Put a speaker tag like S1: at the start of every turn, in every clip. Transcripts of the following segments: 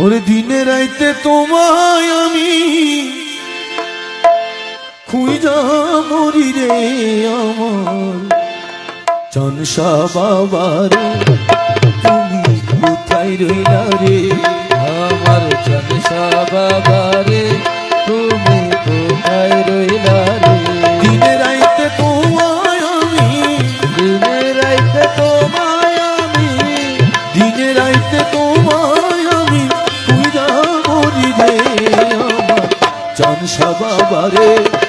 S1: ওরে দিনে রাইতে তোমায় আমি খুঁজা মরি রে আমার। চনসা বাবার তুমি কোথায় রইলা রে?
S2: আমার চনসা বাবারে তুমি কোথায় রইলা
S1: চনসা বাবারে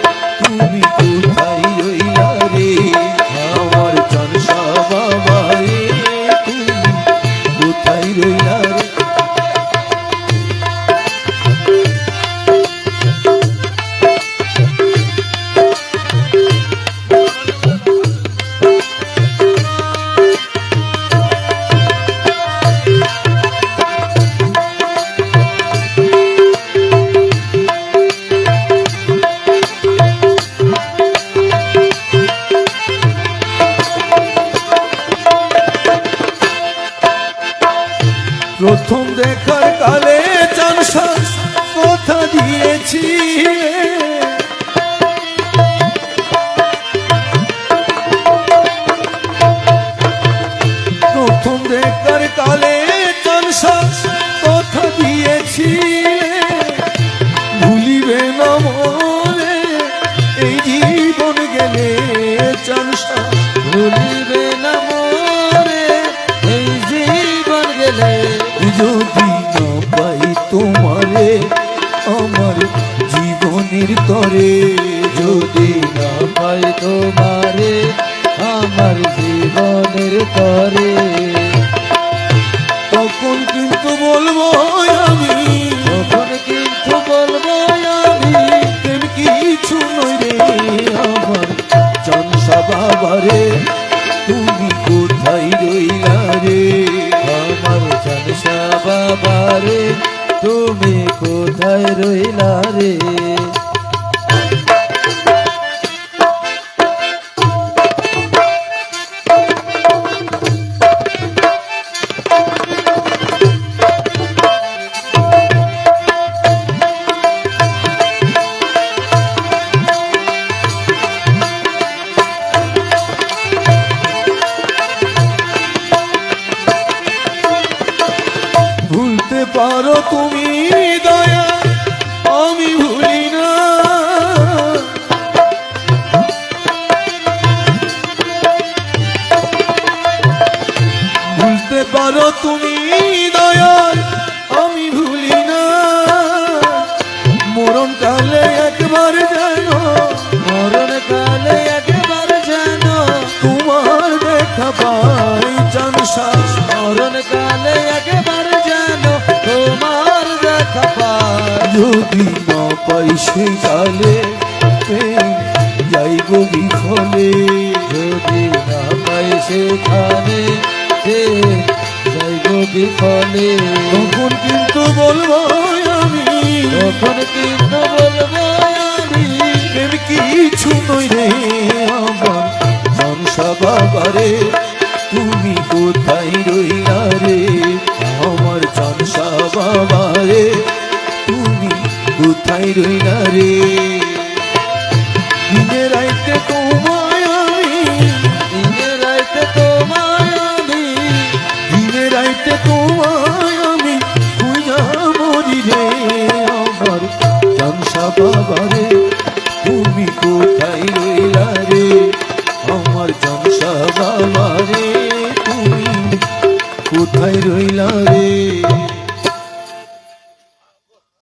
S1: প্রথম দেখার কালে কথা দিয়েছি। প্রথম দেখার জীবনের তরে
S2: যদি না পাই তোমারে, আমার জীবনের তরে।
S1: তখন কিন্তু বলব আমি,
S2: তখন কিন্তু বলব আমি,
S1: প্রেম কিছু নই রে আমার চনসা বাবারে তুমি কোথায় রইলা রে?
S2: আমার চনসা বাবারে তুমি কোথায় রইলা রে?
S1: পারো তুমি দয়া আমি ভুলি না। মরণ কালে একবার যেন
S2: মরণ কালে একবার যেন
S1: তোমার দেখা পাই চানসা
S2: মরণ কালে একবার যেন তোমার দেখা পায়
S1: যদি না পাই সেই কালে যাইব বিফলে।
S2: যদি না পাই সেখানে সে যাইব বিফলে।
S1: তখন কিন্তু বলব আমি।
S2: তখন কিন্তু বলব আমি।
S1: প্রেম কিছু নই রে আমার। মনসা বাবারে তুমি কোথায় রইলা রে? আমার জনসা বাবারে তুমি কোথায় রইলা রে? আমার জনসা বাবারে তুমি কোথায় রইলা রে?